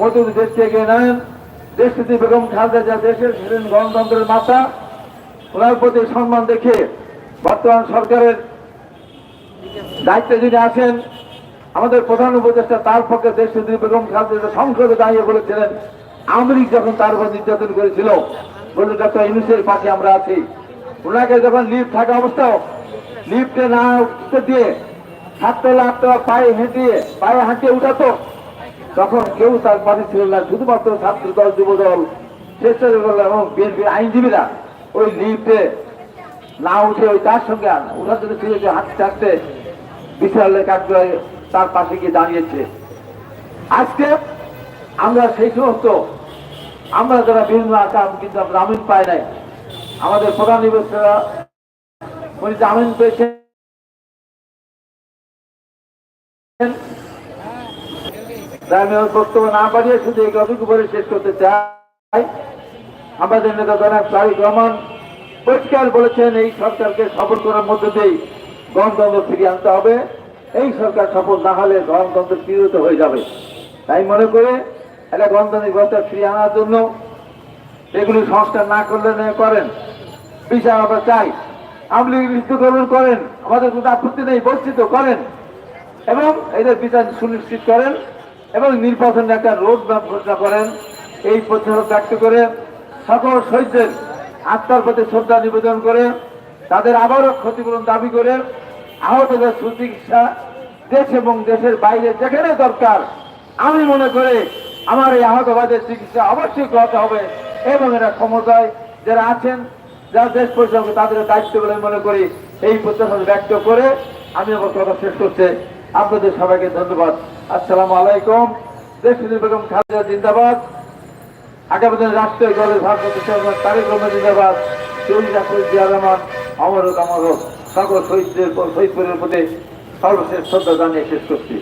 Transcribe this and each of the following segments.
মধ্যে দিয়ে দেশকে এগিয়ে নেন। দেশটি বেগম খালেদা যা দেশের ছিলেন গণতন্ত্রের মাতা। ওনার প্রতি সম্মান দেখে বর্তমান সরকারের দায়িত্বে যিনি আছেন, আমাদের প্রধান উপদেষ্টা, তার পক্ষে দেশটি বেগম খালেদা সংসদে দাঁড়িয়ে বলেছিলেন লীগ যখন তার উপর নির্যাতন করেছিল বলে ডক্টর ইউনুসের পাশে আমরা আছি। ওনাকে যখন লিফট থাকা অবস্থাও লিফটে না উঠতে দিয়ে সাততলা আটতলা পায়ে হেঁটিয়ে, পায়ে হাঁটিয়ে উঠাতো তখন কেউ তার পাশে ছিল না, শুধুমাত্র ছাত্র দল, যুব দল স্বেচ্ছাসেবক এবং বিএনপির আইনজীবীরা। ওই লিফটে না উঠে ওই তার সঙ্গে ওনার জন্য ছিল যে হাঁটতে হাঁটতে বিশাল কাঠগড়ায় তার পাশে গিয়ে দাঁড়িয়েছে। আজকে আমরা সেই সমস্ত, আমরা যারা বিভিন্ন আকাম কিন্তু আমরা জামিন পাই নাই, আমাদের প্রধান নিবেশকরা উনি জামিন পেয়েছেন। আমি ওর বক্তব্য না বাড়িয়ে শুধু এই টপিক উপরে শেষ করতে চাই। আমাদের নেতা জনাব তারিক রহমান পরিষ্কার বলেছেন, এই সরকারকে সফল করার মধ্যে দিয়েই গণতন্ত্র ফিরিয়ে আনতে হবে। এই সরকার সফল না হলে গণতন্ত্র বিরত হয়ে যাবে। তাই মনে করে একটা গণতান্ত্রিক ব্যবস্থা ফিরিয়ে আনার জন্য এগুলি সংস্কার না করলে করেন। বিচার আমরা চাই। আমলি মৃত্যুকরণ করেন। আমাদের কোনো আপত্তি নেই, বঞ্চিত করেন। এবং এদের বিচার সুনিশ্চিত করেন। এবং নির্বাচনের একটা রোড ম্যাপ ঘোষণা করেন। এই প্রত্যাশা ব্যক্ত করে সকল শহীদদের আত্মার প্রতি শ্রদ্ধা নিবেদন করে, তাদের আবারও ক্ষতিপূরণ দাবি করে আহতদের সুচিকিৎসা দেশ এবং দেশের বাইরে যেখানে দরকার, আমি মনে করে আমার এই আহতবাদের চিকিৎসা অবশ্যই করাতে হবে এবং এটা ক্ষমতায় যারা আছেন, যারা দেশ পরিচালক তাদের দায়িত্ব বলে মনে করি, এই প্রত্যাশা ব্যক্ত করে আমি আমার কথা শেষ করতে আপনাদের সবাইকে ধন্যবাদ। আসসালামু আলাইকুম। দেশ বেগম খালেদা জিন্দাবাদ। আগামী দিনে রাষ্ট্রীয় দলের ভারপ্রাপ্ত চেয়ারম্যান তারেক রহমান জিন্দাবাদ। শহীদ শহীদ জিয়া রহমান, অমর অমর সকল শহীদদের শহীদ পরিবারের প্রতি সর্বশেষ শ্রদ্ধা জানিয়ে শেষ করছি।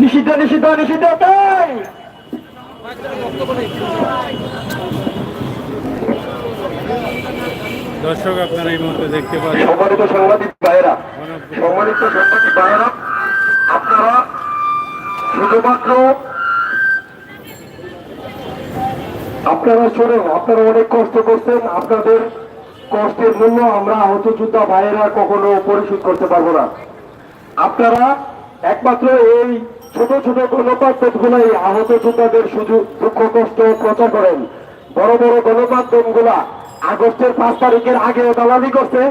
নিষিদ্ধ নিষিদ্ধ নিষিদ্ধ, তাই! দর্শক আপনারা এই মুহূর্তে দেখতে পাচ্ছেন। সম্মানিত সাংবাদিক ভাইয়েরা, সম্মানিত সাংবাদিক ভাইয়েরা, আপনারা শুধুমাত্র আপনারা শোনেন আপনারা অনেক কষ্ট করছেন, আপনাদের কষ্টের মূল্য আমরা আহত যোদ্ধা ভাইয়েরা কখনো পরিশোধ করতে পারব না। আপনারা একমাত্র এই ছোট ছোট গণমাধ্যম গুলাই আহত যোদ্ধাদের শুধু দুঃখ, কষ্ট প্রচার করেন। বড় বড় গণমাধ্যমগুলা আগস্টের পাঁচ তারিখের আগে দালালি করছে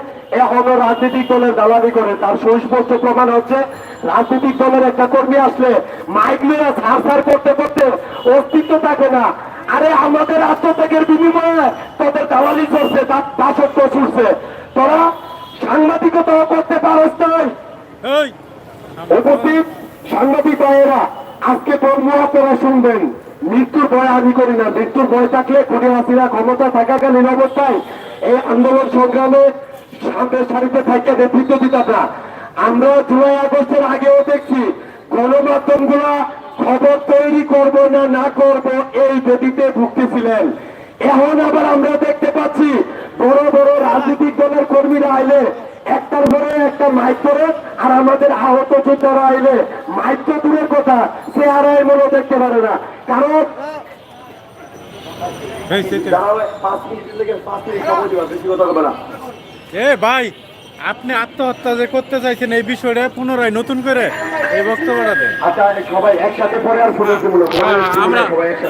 এখনও রাজনৈতিক দলের দালালি করে। তার সুস্পষ্ট প্রমাণ হচ্ছে রাজনৈতিক দলের একটা কর্মী আসলে মাইক নিয়ে ছাড় করতে করতে অস্তিত্ব থাকে না। আরে আমাদের আত্মত্যাগের বিনিময়ে তাদের দালালি করছে তার দাসত্ব ছুটছে। তোরা সাংবাদিকতা করতে পারস নাই। উপস্থিত সাংবাদিক ভাইয়েরা আজকে কর্ম আপনারা শুনবেন। মৃত্যুর ভয় আমি করি না। মৃত্যুর ভয় থাকলে খুনিবাসীরা ক্ষমতা থাকাকালীন অবস্থায় এই আন্দোলন সংগ্রামে সামনের সারিতে থাকতে নেতৃত্ব দিতাম না আমরা জুলাই আগস্টের আগেও দেখছি গণমাধ্যম খবর তৈরি করব না না করব এই গতিতে ভুগতেছিলেন। এখন আবার আমরা দেখতে পাচ্ছি বড় বড় রাজনৈতিক দলের কর্মীরা আইলে একটার পরে একটা মাইক করে আর আমাদের আহত যোদ্ধারা আইলে মাইক দূরের কথা সে আর মনে দেখতে পারে না। কারণ এ ভাই আপনি আত্মহত্যা যে করতে চাইছেন এই বিষয়টা পুনরায় নতুন করে এই বক্তব্যটা দেন। আচ্ছা আমরা-